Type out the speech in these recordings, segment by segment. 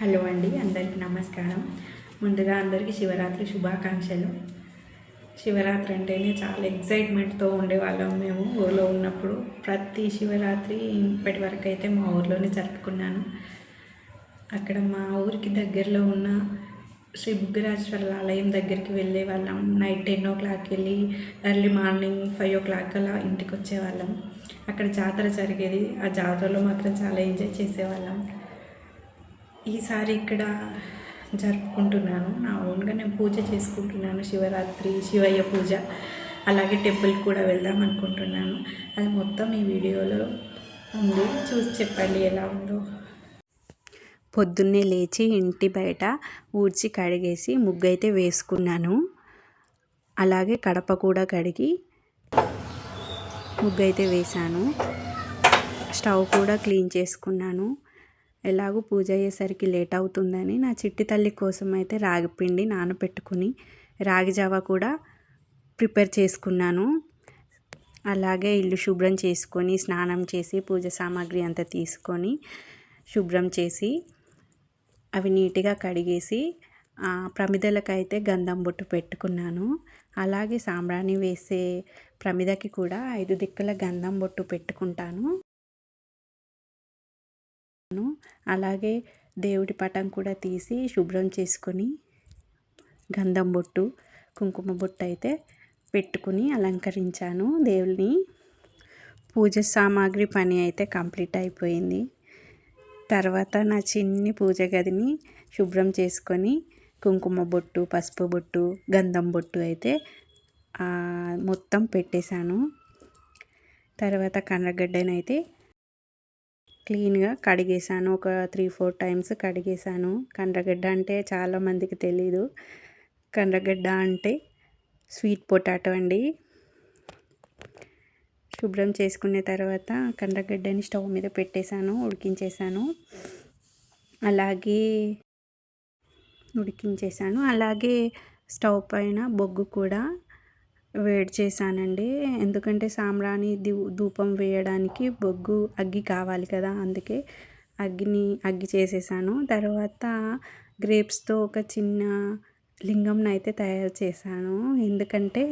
Hello అండి అందరికీ నమస్కారం. ముందుగా అందరికీ శివరాత్రి శుభాకాంక్షలు. శివరాత్రి అంటేనే చాలా ఎగ్జైట్మెంట్తో ఉండేవాళ్ళం మేము ఊళ్ళో ఉన్నప్పుడు. ప్రతి శివరాత్రి ఇప్పటి వరకు అయితే మా ఊర్లోనే జరుపుకున్నాను. అక్కడ మా ఊరికి దగ్గరలో ఉన్న శ్రీ బుగ్గరాజేశ్వర ఆలయం దగ్గరికి వెళ్ళే వాళ్ళం. నైట్ టెన్ ఓ క్లాక్ వెళ్ళి early morning five o'clock అలా ఇంటికి వచ్చేవాళ్ళం. అక్కడ జాతర జరిగేది. ఆ జాతరలో మాత్రం చాలా ఎంజాయ్ చేసేవాళ్ళం. ఈసారి ఇక్కడ జరుపుకుంటున్నాను. నా ఓన్గా నేను పూజ చేసుకుంటున్నాను. శివరాత్రి శివయ్య పూజ అలాగే టెంపుల్కి కూడా వెళ్దాం అనుకుంటున్నాను. అది మొత్తం ఈ వీడియోలో ఉంది. చూసి చెప్పండి ఎలా ఉందో. పొద్దున్నే లేచి ఇంటి బయట ఊడ్చి కడిగేసి ముగ్గైతే వేసుకున్నాను. అలాగే కడప కూడా కడిగి ముగ్గైతే వేశాను. స్టవ్ కూడా క్లీన్ చేసుకున్నాను. ఎలాగో పూజ అయ్యేసరికి లేట్ అవుతుందని నా చిట్టి తల్లి కోసం అయితే రాగిపిండి నానబెట్టుకుని రాగి జావ కూడా ప్రిపేర్ చేసుకున్నాను. అలాగే ఇల్లు శుభ్రం చేసుకొని స్నానం చేసి పూజ సామాగ్రి అంతా తీసుకొని శుభ్రం చేసి అవి నీట్గా కడిగేసి ప్రమిదలకైతే గంధం బొట్టు పెట్టుకున్నాను. అలాగే సాంబ్రాణి వేసే ప్రమిదకి కూడా ఐదు దిక్కుల గంధం బొట్టు పెట్టుకుంటాను. అలాగే దేవుడి పటం కూడా తీసి శుభ్రం చేసుకొని గంధం బొట్టు కుంకుమ బొట్టు అయితే పెట్టుకుని అలంకరించాను. దేవుని పూజ సామాగ్రి పని అయితే కంప్లీట్ అయిపోయింది. తర్వాత నా చిన్ని పూజ గదిని శుభ్రం చేసుకొని కుంకుమ బొట్టు పసుపు బొట్టు గంధం బొట్టు అయితే మొత్తం పెట్టేశాను. తర్వాత కండ్రగడ్డనైతే క్లీన్గా కడిగేసాను ఒక త్రీ ఫోర్ టైమ్స్ కడిగేసాను కండ్రగడ్డ అంటే చాలామందికి తెలీదు. కండ్రగడ్డ అంటే స్వీట్ పొటాటో అండి. శుభ్రం చేసుకునే తర్వాత కండ్రగడ్డని స్టవ్ మీద పెట్టేశాను ఉడికించేసాను అలాగే ఉడికించేశాను. అలాగే స్టవ్ పైన బొగ్గు కూడా వేడి చేశానండి. ఎందుకంటే సాంబ్రాణి ధూపం వేయడానికి బొగ్గు అగ్గి కావాలి కదా అందుకే అగ్గిని అగ్గి చేసేసాను. తర్వాత గ్రేప్స్తో ఒక చిన్న లింగంని అయితే తయారు చేశాను. ఎందుకంటే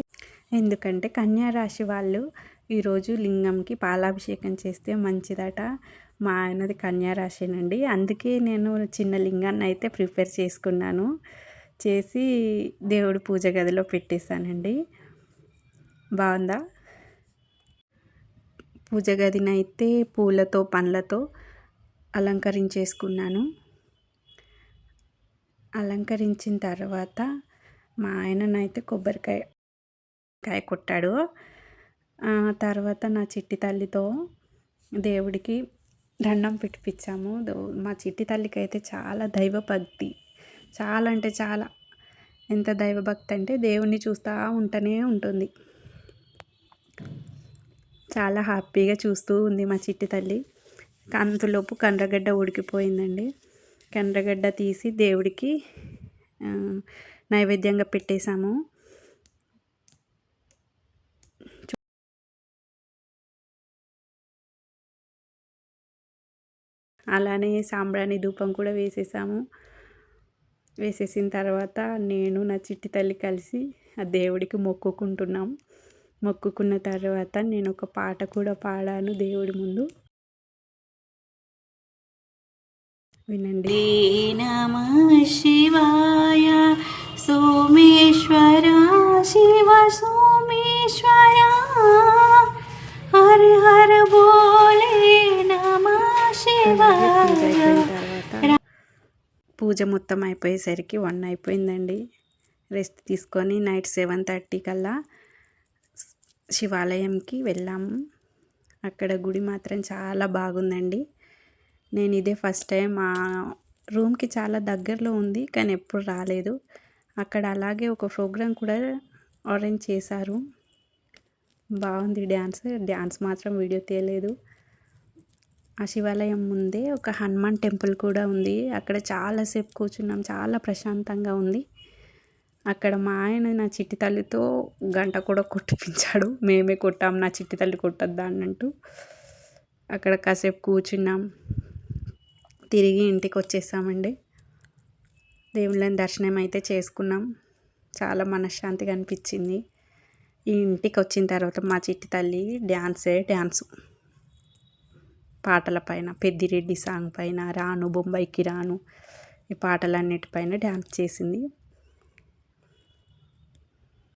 ఎందుకంటే కన్యా రాశి వాళ్ళు ఈరోజు లింగంకి పాలాభిషేకం చేస్తే మంచిదట. మా ఆయనది కన్యా రాశినండి. అందుకే నేను చిన్న లింగాన్ని అయితే ప్రిపేర్ చేసుకున్నాను. చేసి దేవుడి పూజ గదిలో పెట్టేశానండి. బాగుందా? పూజ గదినైతే అయితే పూలతో పండ్లతో అలంకరించేసుకున్నాను. అలంకరించిన తర్వాత మా ఆయననైతే కొబ్బరికాయ కాయ కొట్టాడు. తర్వాత నా చిట్టి తల్లితో దేవుడికి దండం పెట్టిపించాము మా చిట్టి తల్లికి అయితే చాలా దైవభక్తి. చాలా అంటే చాలా. ఎంత దైవభక్తి అంటే దేవుణ్ణి చూస్తూ ఉంటూనే ఉంటుంది. చాలా హ్యాపీగా చూస్తూ ఉంది మా చిట్టి తల్లి. అంతలోపు కండ్రగడ్డ ఉడికిపోయిందండి. కండ్రగడ్డ తీసి దేవుడికి నైవేద్యంగా పెట్టేశాము. అలానే సాంబ్రాణి ధూపం కూడా వేసేసాము. వేసేసిన తర్వాత నేను నా చిట్టి తల్లి కలిసి ఆ దేవుడికి మొక్కుకుంటున్నాం. మొక్కుకున్న తర్వాత నేను ఒక పాట కూడా పాడాను దేవుడి ముందు. వినండి. నమ శివాయ సోమేశ్వర శివ సోమేశ్వర. హర హర బోలే నమ శివాయ. పూజ మొత్తం అయిపోయేసరికి వన్ అయిపోయిందండి. రెస్ట్ తీసుకొని నైట్ సెవెన్ థర్టీ కల్లా శివాలయంకి వెళ్ళాము అక్కడ గుడి మాత్రం చాలా బాగుందండి. నేను ఇదే ఫస్ట్ టైం మా రూమ్కి చాలా దగ్గరలో ఉంది కానీ ఎప్పుడు రాలేదు. అక్కడ అలాగే ఒక ప్రోగ్రాం కూడా అరేంజ్ చేశారు. బాగుంది డ్యాన్స్ డ్యాన్స్ మాత్రం వీడియో తీయలేదు. ఆ శివాలయం ముందే ఒక హనుమాన్ టెంపుల్ కూడా ఉంది. అక్కడ చాలాసేపు కూర్చున్నాం చాలా ప్రశాంతంగా ఉంది. అక్కడ మా ఆయన నా చిట్టి తల్లితో గంట కూడా కొట్టిపించాడు. మేమే కొట్టాం నా చిట్టి తల్లి కొట్టద్దా అన్నట్టు అక్కడ కాసేపు కూర్చున్నాం. తిరిగి ఇంటికి వచ్చేసామండి. దేవుళ్ళని దర్శనం అయితే చేసుకున్నాం. చాలా మనశ్శాంతిగా అనిపించింది. ఈ ఇంటికి వచ్చిన తర్వాత మా చిట్టి తల్లి డ్యాన్సే డ్యాన్సు. పాటల పైన పెద్దిరెడ్డి సాంగ్ పైన రాను బొంబాయికి రాను ఈ పాటలన్నిటిపైన డ్యాన్స్ చేసింది.